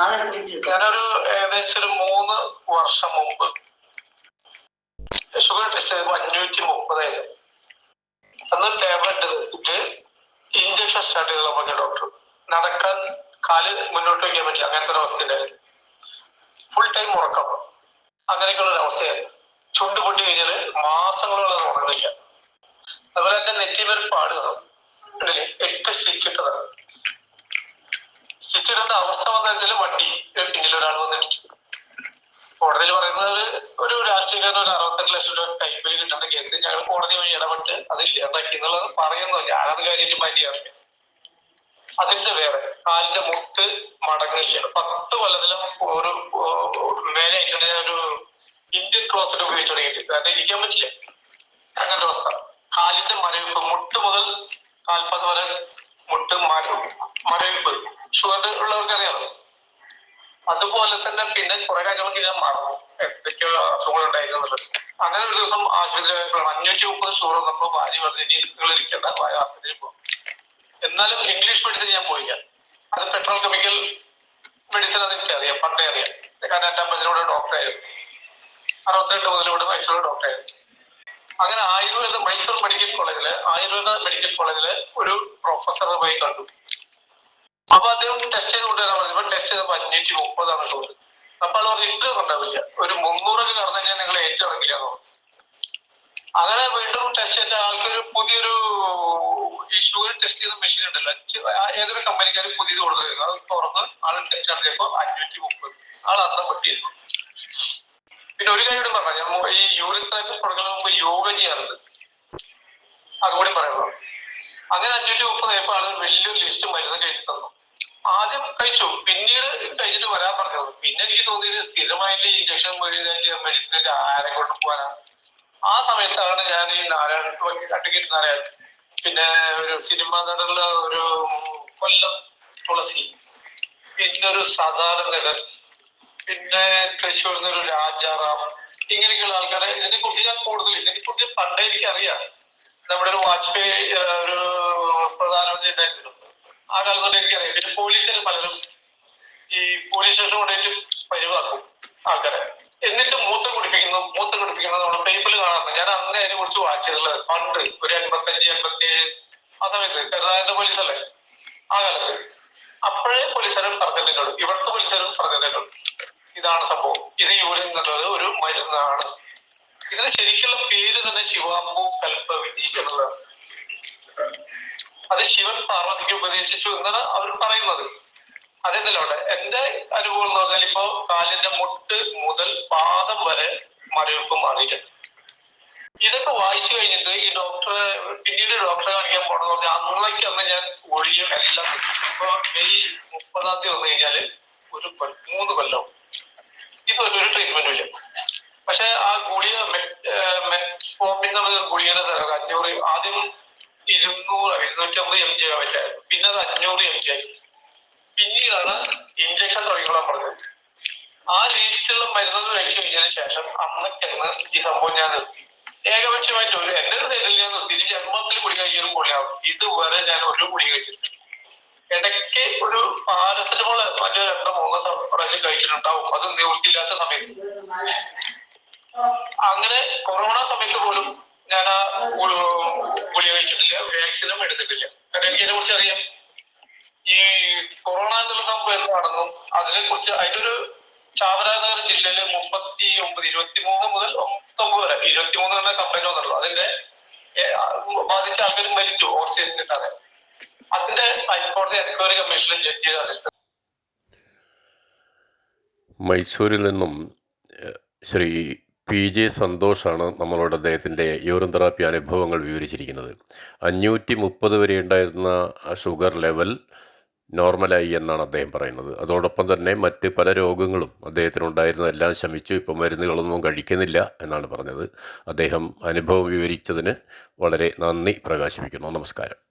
ഞാനൊരു ഏകദേശം ഒരു മൂന്ന് വർഷം മുമ്പ്. ഷുഗർ ടെസ്റ്റ് ചെയ്തപ്പോൾ അഞ്ഞൂറ്റി മുപ്പതായിരുന്നു അന്ന് ടാബ്ലറ്റ് എടുത്തിട്ട് ഇഞ്ചക്ഷൻ സ്റ്റാർട്ട് ചെയ്തത് പറഞ്ഞ ഡോക്ടർ നടക്കാൻ കാൽ മുന്നോട്ട് വയ്ക്കാൻ പറ്റില്ല. അങ്ങനത്തെ ഒരു അവസ്ഥയുണ്ടായിരുന്നു ഫുൾ ടൈം ഉറക്കം. അങ്ങനെയൊക്കെയുള്ള ഒരു അവസ്ഥയായിരുന്നു. ചുണ്ട് പൊട്ടി കഴിഞ്ഞാൽ മാസങ്ങളോളം ഉറങ്ങില്ല അതുപോലെ തന്നെ നെറ്റിമേൽ പാടുകളും എട്ട് സ്റ്റിച്ച് ഇട്ടതാണ്. സ്റ്റിച്ച് ഇടുന്ന അവസ്ഥ വന്നതിൽ വണ്ടി പിന്നിൽ ഒരാൾ വന്നിടിച്ചു കോടതിയിൽ പറയുന്നത് ഒരു രാഷ്ട്രീയക്കാരൻ ഒരു അറുപത്തെട്ട് ലക്ഷം രൂപ കൈപ്പിൽ കിട്ടുന്ന കേസിൽ ഞങ്ങൾ കോടതി വഴി ഇടപെട്ട് അത് ഇല്ലാതാക്കി എന്നുള്ളത് പറയുന്നു. ഞാനത് കാര്യമായിട്ട് മാറ്റിയാറില്ല അതിന്റെ വേറെ കാലിന്റെ മുട്ട് മടങ്ങില്ല പത്ത് കൊല്ലത്തിലും ഒരു മേലെ ഒരു ഇന്ത്യൻ ക്ലോസറ്റ് ഉപയോഗിച്ചു തുടങ്ങിയിട്ട് കാരണം ഇരിക്കാൻ പറ്റില്ല. അങ്ങനത്തെ അവസ്ഥ. കാലിന്റെ മരവിപ്പ് മുട്ട് മുതൽ കാൽപ്പത് വരെ മുട്ട് മര മരവിപ്പ്. ഷുഗർ ഉള്ളവർക്ക് അറിയാമല്ലോ അതുപോലെ തന്നെ പിന്നെ കുറെ കാര്യങ്ങളൊക്കെ ഞാൻ മറന്നു. എന്തൊക്കെയോ അസുഖങ്ങൾ ഉണ്ടായിരുന്നുള്ളത് അങ്ങനെ ഒരു ദിവസം ആശുപത്രി അഞ്ഞൂറ്റി മുപ്പത് ഷുഗർ വന്നപ്പോൾ ഭാര്യ പറഞ്ഞു ഇനി നിങ്ങൾ ഇരിക്കേണ്ട ആശുപത്രിയിൽ പോകും എന്നാലും ഇംഗ്ലീഷ് മെഡിസിൻ ഞാൻ പോയില്ല. അത് പെട്രോൾ കെമിക്കൽ മെഡിസിൻ അത് എനിക്ക് അറിയാം പണ്ടേ അറിയാം. കാരണം എന്റെ അമ്മച്ചിനോട് ഡോക്ടറായിരുന്നു അറുപത്തിരണ്ട് മുതൽ ഇവിടെ മൈസൂർ ഡോക്ടറായിരുന്നു അങ്ങനെ ആയുർവേദ മൈസൂർ മെഡിക്കൽ കോളേജിൽ ആയുർവേദ മെഡിക്കൽ കോളേജിൽ ഒരു പ്രൊഫസറെ പോയി കണ്ടു. അപ്പൊ അദ്ദേഹം ടെസ്റ്റ് ചെയ്ത് കൊണ്ടുവരാൻ പറഞ്ഞപ്പോ ടെസ്റ്റ് ചെയ്തപ്പോ അഞ്ഞൂറ്റി മുപ്പതാണ് ഷുഗർ അപ്പൊ അത് പറഞ്ഞു ഇട്ട് ഉണ്ടാവില്ല ഒരു മുന്നൂറൊക്കെ കടന്നു കഴിഞ്ഞാൽ നിങ്ങൾ ഏറ്റിറങ്ങില്ല പറഞ്ഞു. അങ്ങനെ വീണ്ടും ടെസ്റ്റ് ചെയ്ത ആൾക്കൊരു പുതിയൊരു ഈ ഷുഗർ ടെസ്റ്റ് ചെയ്ത മെഷീൻ ഉണ്ടല്ലോ. ഏതൊരു കമ്പനിക്കാർ പുതിയത് കൊടുത്തിരുന്നു. അത് തുറന്ന് ആൾ ടെസ്റ്റ് നടത്തിയപ്പോ അഞ്ഞൂറ്റി മുപ്പത്. ആൾ അന്ന് പൊട്ടിയിരുന്നു പിന്നെ ഒരു കാര്യം കൂടി പറഞ്ഞു ഈ യൂറിൻ തെറാപ്പി തുടങ്ങുന്നതിന് മുമ്പ് യോഗ ചെയ്യാറുണ്ട്. അതുകൂടി പറയണം അങ്ങനെ അഞ്ഞൂറ്റി മുപ്പത് ആയപ്പോൾ ആൾ വലിയൊരു ലിസ്റ്റ് മരുന്ന് കഴിച്ചു തന്നു. ആദ്യം കഴിച്ചു. പിന്നീട് കഴിച്ചിട്ട് വരാൻ പറഞ്ഞത്. പിന്നെ എനിക്ക് തോന്നിയത് സ്ഥിരമായിട്ട് ഇഞ്ചക്ഷൻ മെഡിസിനൊക്കെ ആരെ കൊണ്ട് പോകാനാണ്. ആ സമയത്താണ് ഞാൻ ഈ നാരായണ കട്ടിക്കിട്ട് നാരായണൻ പിന്നെ ഒരു സിനിമ നടനുള്ള ഒരു കൊല്ലം തുളസി. പിന്നെ ഒരു സദാനന്ദൻ പിന്നെ തൃശ്ശൂരിൽ നിന്ന് ഒരു രാജാറാം. ഇങ്ങനെയൊക്കെയുള്ള ആൾക്കാരെ. ഇതിനെ കുറിച്ച് ഞാൻ കൂടുതൽ ഇതിനെ കുറിച്ച് പണ്ടേ എനിക്ക് അറിയാം നമ്മുടെ ഒരു വാജ്പേയി ഒരു പ്രധാനമന്ത്രി ഉണ്ടായിരുന്നു. ആ കാലത്തോടെ എനിക്കറിയാം പിന്നെ പോലീസുകാർ പലരും ഈ പോലീസ് സ്റ്റേഷൻ കൊണ്ടുപോയിട്ട് പരിവാക്കും ആൾക്കാരെ. എന്നിട്ട് മൂത്രം കുടിപ്പിക്കുന്നു മൂത്രം കുടിപ്പിക്കുന്നത് നമ്മുടെ പേപ്പറിൽ കാണാറുണ്ട്. ഞാൻ അന്ന് അതിനെ കുറിച്ച് വായിച്ചതുള്ളത് പണ്ട് ഒരു എൺപത്തഞ്ച് എൺപത്തിയേഴ് ആ സമയത്ത് കരുതാന്റെ പോലീസ് അല്ലേ ആ കാലത്ത്. അപ്പോഴേ പോലീസുകാരും പറഞ്ഞതിനോട് ഇവിടുത്തെ പോലീസുകാരും പറഞ്ഞതിനോട് ഇതാണ് സംഭവം. ഇത് യൂറിൻ എന്നുള്ളത് ഒരു മരുന്നാണ്. ഇതിന് ശരിക്കുള്ള പേര് തന്നെ ശിവാമ്പു കൽപ്പവിധി എന്നുള്ളതാണ്. അത് ശിവൻ പാർവതിക്ക് ഉപദേശിച്ചു എന്നാണ് അവർ പറയുന്നത്. അതെന്തല്ലോട്ടെ എന്റെ അനുഭവം എന്ന് പറഞ്ഞാൽ ഇപ്പോ കാലിന്റെ മുട്ട് മുതൽ പാദം വരെ മരവിപ്പ് മാറിയിട്ടുണ്ട്. ഇതൊക്കെ വായിച്ചു കഴിഞ്ഞിട്ട് ഈ ഡോക്ടറെ പിന്നീട് ഡോക്ടറെ കാണിക്കാൻ പോണെന്ന് പറഞ്ഞാൽ അന്നേക്ക് അന്ന് ഞാൻ ഒഴിയും എല്ലാം. ഇപ്പൊ മെയ് മുപ്പതാം തീയതി വന്നു കഴിഞ്ഞാൽ ഒരു മൂന്ന് കൊല്ലം. ഇത് ഒരു ട്രീറ്റ്മെന്റും ഇല്ല. പക്ഷെ ആ ഗുളിക മെറ്റ് മെറ്റ് ഫോമിൻ എന്നുള്ള ഗുളികയുടെ അഞ്ഞൂറ് ആദ്യം ഇരുന്നൂറ് ഇരുന്നൂറ്റി അമ്പത് എം ജി ആവില്ലായിരുന്നു. പിന്നെ അത് അഞ്ഞൂറ് എം ജി ആയി. പിന്നീടാണ് ഇഞ്ചക്ഷൻ തുടങ്ങിക്കൊള്ളാൻ പറഞ്ഞത്. ആ ലിസ്റ്റിലുള്ള മരുന്നുകൾ കഴിച്ചു കഴിഞ്ഞതിന് ശേഷം അന്നൊക്കെന്ന് ഈ സംഭവം ഞാൻ നിർത്തി. ഏകപക്ഷമായിട്ട് ഒരു എന്റെ നേരിൽ ഞാൻ നിർത്തി. ഇനി ജന്മത്തിൽ ഗുളിക കഴിക്കുന്ന പൊളിയാവും ഇതുവരെ ഞാൻ ഒരു ഗുളിക കഴിച്ചിട്ടില്ല. ഇടയ്ക്ക് ഒരു പാരസറ്റമോൾ മറ്റോ രണ്ടോ മൂന്നോ പ്രാവശ്യം കഴിച്ചിട്ടുണ്ടാവും. അത് നിവൃത്തിയില്ലാത്ത സമയത്ത്. അങ്ങനെ കൊറോണ സമയത്ത് പോലും ഞാൻ ആ ഗുളിക കഴിച്ചിട്ടില്ല. വാക്സിനും എടുത്തിട്ടില്ല. കാരണം എനിക്ക് ഇതിനെ കുറിച്ച് അറിയാം. ഈ കൊറോണ എന്നുള്ള സംഭവം എന്താണെന്നും അതിനെ കുറിച്ച് അതിനൊരു ചാമരാജനഗർ ജില്ലയിൽ മുപ്പത്തി ഒമ്പത് ഇരുപത്തി മൂന്ന് മുതൽ ഒമ്പത് വരെ ഇരുപത്തി മൂന്ന് എന്ന കംപ്ലൈന്റ് വന്നുള്ളൂ അതിന്റെ ബാധിച്ച ആൾക്കാർ മരിച്ചു ഓക്സിജൻ കിട്ടാതെ അതിന്റെ ഹൈക്കോടതി എൻക്വയറി കമ്മീഷനിൽ ജഡ്ജി അസിസ്റ്റന്റ് മൈസൂരിൽ നിന്നും ശ്രീ പി ജെ സന്തോഷാണ് നമ്മളോട് അദ്ദേഹത്തിന്റെ യൂറിൻ തെറാപ്പി അനുഭവങ്ങൾ വിവരിച്ചിരിക്കുന്നത്. അഞ്ഞൂറ്റി മുപ്പത് വരെ ഉണ്ടായിരുന്ന ഷുഗർ ലെവൽ നോർമലായി എന്നാണ് അദ്ദേഹം പറയുന്നത്. അതോടൊപ്പം തന്നെ മറ്റ് പല രോഗങ്ങളും അദ്ദേഹത്തിനുണ്ടായിരുന്നതെല്ലാം ശമിച്ചു. ഇപ്പം മരുന്നുകളൊന്നും കഴിക്കുന്നില്ല എന്നാണ് പറഞ്ഞത്. അദ്ദേഹം അനുഭവം വിവരിച്ചതിന് വളരെ നന്ദി പ്രകാശിപ്പിക്കുന്നു. നമസ്കാരം.